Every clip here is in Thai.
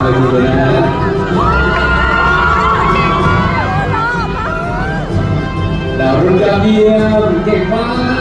เลยดูเลยนะดาวรุ่งดาวเยี่ยมเก่งมาก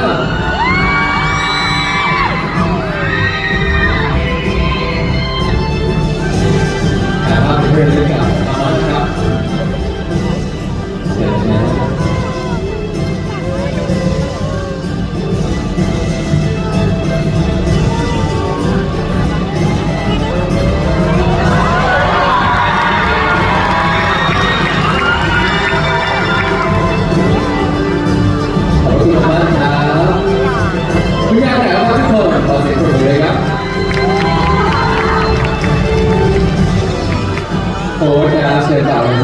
โอ้ยครับเชิญต่อเลย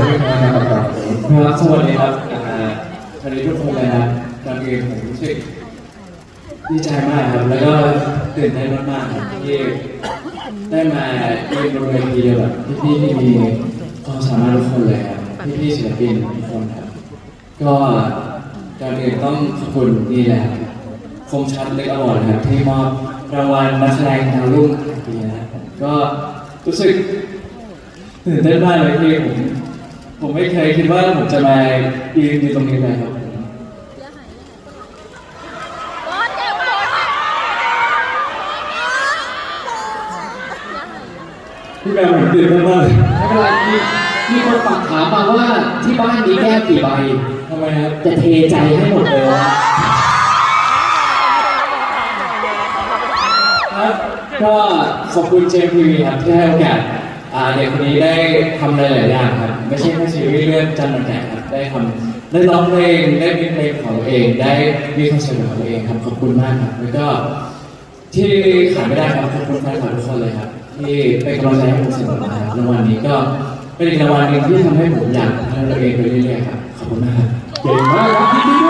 นะครับครับสวัสดีครับอ่าสวัสดีทุกคนเลยครับก่อนอื่นผมรู้สึกดีใจมากครับแล้วก็ตื่นเต้นมากๆครับที่ได้มายืนบนเวทีเดียวกับพี่ๆที่มีความสามารถทุกคนเลยครับพี่ๆศิลปินทุกคนครับก็ก่อนอื่นต้องขอบคุณนี่แหละคมชัดเล็กอวอร์ดครับที่มอบรางวัลนักแสดงดาวรุ่งปีนะครับก็รู้สึก ตื่นเต้นมากเลยพี่ผมผมไม่เคยคิดว่าผมจะมายืนอยู่ตรงนี้เลยครับผมพี่แบมผมตื่นเต้นมากเลยไม่เป็นไรมีมีคนฝากถามมาว่าที่บ้านมีแก้วกี่ใบทำไมครับจะเทใจให้หมดเลยนะครับก็ขอบคุณเจมทีวีครับที่ให้โอกาส อ่าเด็กคนนี้ได้ทำหลายๆอย่างครับ ไม่ใช่แค่ซีรีส์เรื่องจันทร์วันแก่ครับได้ทำได้ร้องเพลงได้มีเพลงของตัวเองได้มีคอนเสิร์ตของตัวเองครับขอบคุณมากครับ แล้วก็ที่ขาดไม่ได้ครับขอบคุณแฟนคลับทุกคนเลยครับ ที่เป็นกำลังใจให้ผมเสมอมาครับรางวัลนี้ก็เป็นอีกรางวัลหนึ่งที่ทำให้ผมอยากพัฒนาตัวเองไปเรื่อยๆครับขอบคุณมากครับเก่งมากครับ